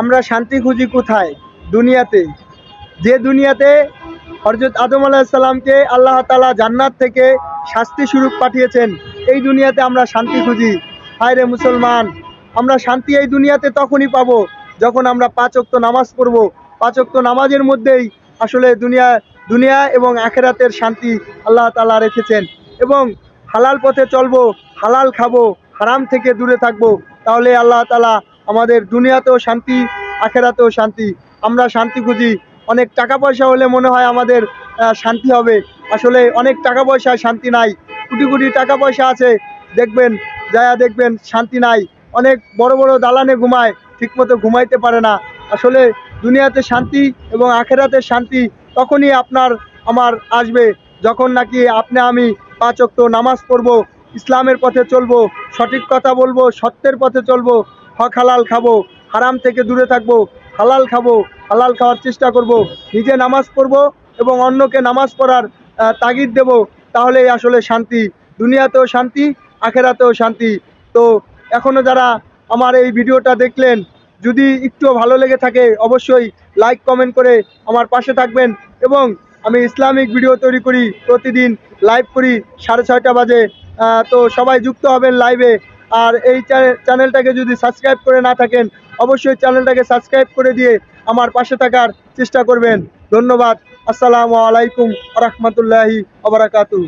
আমরা শান্তি খুঁজি কোথায়? দুনিয়াতে। যে দুনিয়াতে হরজত আদম আলাহিসাল্লামকে আল্লাহ তালা জান্নাত থেকে শাস্তি স্বরূপ পাঠিয়েছেন, এই দুনিয়াতে আমরা শান্তি খুঁজি। হায় রে মুসলমান, আমরা শান্তি এই দুনিয়াতে তখনই পাবো যখন আমরা পাঁচ ওয়াক্ত নামাজ পড়ব। পাঁচ ওয়াক্ত নামাজের মধ্যেই আসলে দুনিয়া দুনিয়া এবং আখেরাতের শান্তি আল্লাহ তালা রেখেছেন এবং হালাল পথে চলবো, হালাল খাব, হারাম থেকে দূরে থাকব, তাহলে আল্লাহ তালা আমাদের দুনিয়াতেও শান্তি, আখেরাতেও শান্তি। আমরা শান্তি খুঁজি। অনেক টাকা পয়সা হলে মনে হয় আমাদের শান্তি হবে। আসলে অনেক টাকা পয়সায় শান্তি নাই। কোটি কোটি টাকা পয়সা আছে। দেখবেন, যায়া দেখবেন, শান্তি নাই। অনেক বড় বড় দালানে ঘুমায়, ঠিকমতো ঘুমাইতে পারে না। আসলে দুনিয়াতে শান্তি এবং আখেরাতে শান্তি তখনই আপনার, আমার আসবে যখন নাকি আপনি আমি পাঁচ নামাজ পড়ব, ইসলামের পথে চলবো, সঠিক কথা বলব, সত্যের পথে চলবো। হক হালাল খাব, হারাম থেকে দূরে থাকব, হালাল খাব, হালাল খাওয়ার চেষ্টা করব, নিজে নামাজ পড়ব এবং অন্যকে নামাজ পড়ার তাগিদ দেব, তাহলেই আসলে শান্তি। দুনিয়াতেও শান্তি, আখেরাতেও শান্তি। তো এখনও যারা আমার এই ভিডিওটা দেখলেন, যদি একটু ভালো লেগে থাকে, অবশ্যই লাইক কমেন্ট করে আমার পাশে থাকবেন এবং আমি ইসলামিক ভিডিও তৈরি করি, প্রতিদিন লাইভ করি, সাড়ে ছয়টা বাজে। তো সবাই যুক্ত হবেন লাইভে আর এই চ্যানে- চ্যানেলটাকে যদি সাবস্ক্রাইব করে না থাকেন, অবশ্যই চ্যানেলটাকে সাবস্ক্রাইব করে দিয়ে আমার পাশে থাকার চেষ্টা করবেন। ধন্যবাদ। আসসালামু আলাইকুম রহমতুল্লাহি আবরাকাতু